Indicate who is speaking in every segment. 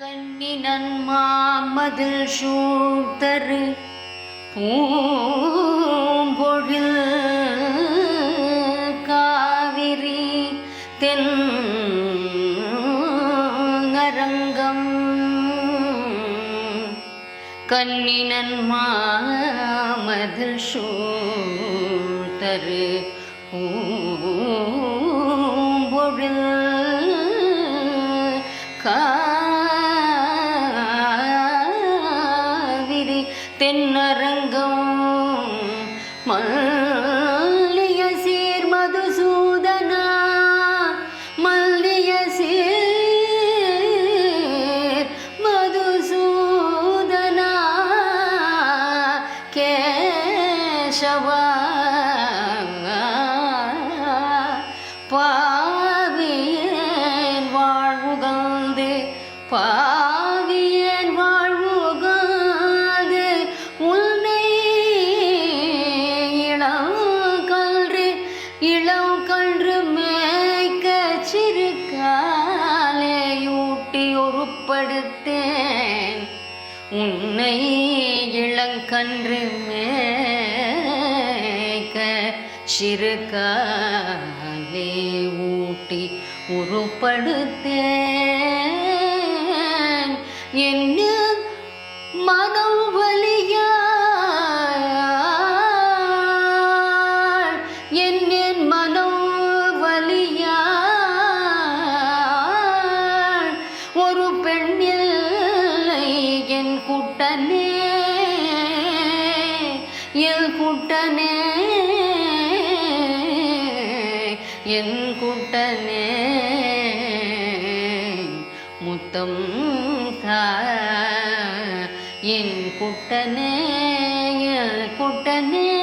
Speaker 1: கண்ணினன் மாமதில் சூழ்தரு பூம்பொழில் காவிரி தென் அரங்கம் கண்ணினன் மாமதில் சூழ்தரு பூம்பொழில் பாவியேன் வாழ்வுகந்து பாவியேன் வாழ்வுகந்து உன்னை இளங்கன்று இளங்கன்று மேய்க்க சிறுகாலையூட்டி ஒருப்படுத்தேன் உன்னை இளங்கன்று மே சிறுகாலே ஊட்டி உருப்படுத்தேன். என்ன மனம் வலியாள் என்ன மனம் வலியாள் ஒரு பெண்ணில்லை என் கூட்டனே என் கூட்டனே. என் குட்டனே முத்தம் என் குட்டனே என் குட்டனே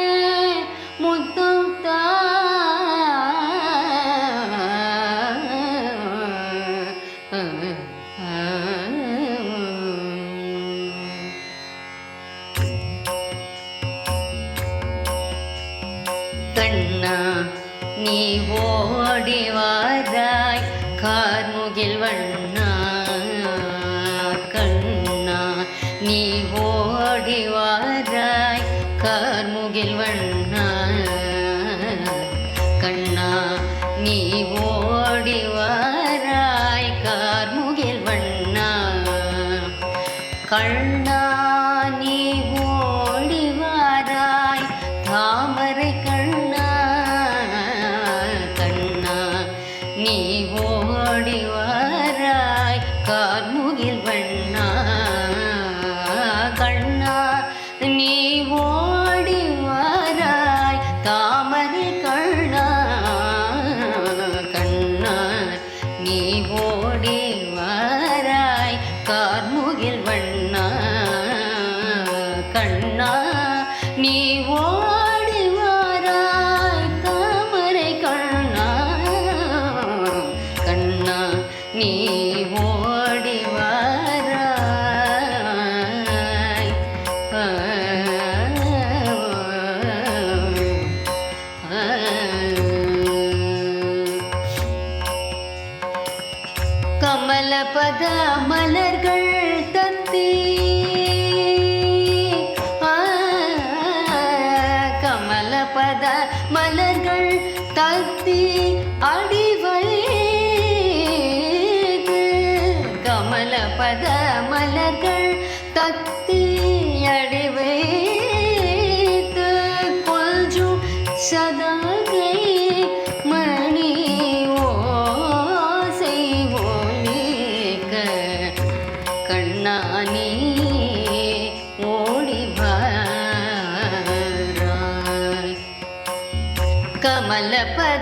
Speaker 1: நீ ஓடி வாராய் கார்முகில் வண்ணா கண்ணா நீ ஓடி வாராய் கார்முகில் வண்ணா கண்ணா நீ ஓடி வாராய் கார்முகில் வண்ணா கண்ணா நீ கார்முகில் வண்ணா கண்ணா நீ ஓடி வாராய் தாமரை கண்ணா கண்ணா நீ ஓடி வாராய் கமலபத மலர்கள் தத்தி. ஆ, கமலபத மலர்கள் தத்தி அடிவைத்து கமலபத மலர்கள் தத்தி அடிவைத்து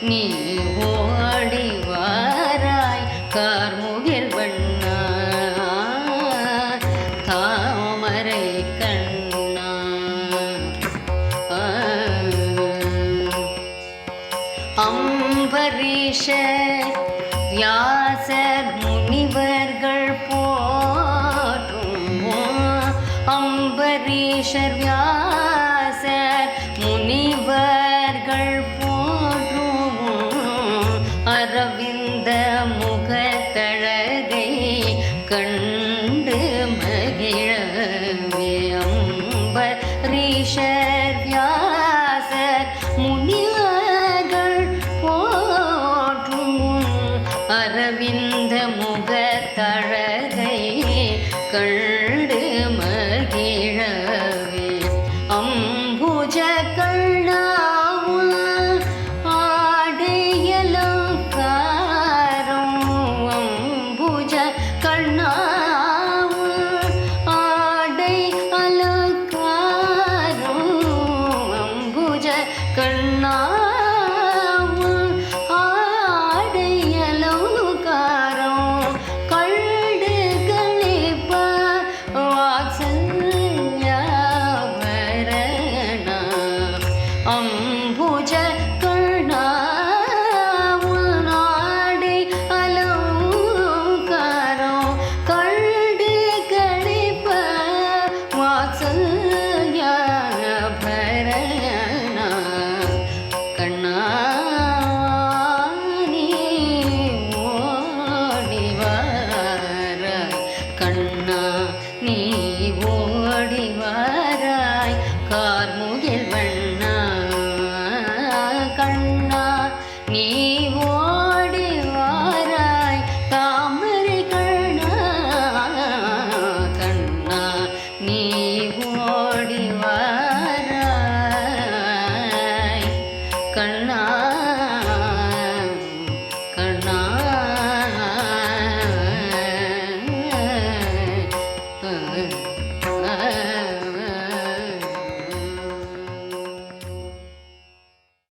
Speaker 1: நீ ஓடி வாராய் கார்முகில் வண்ணா தாமரை கண்ணா அம்பரீஷ வியாசர் முனிவர்கள் போற்றும்? அம்பரீஷர் வியாசர் முனிவர்கள் அம்பரீஷர்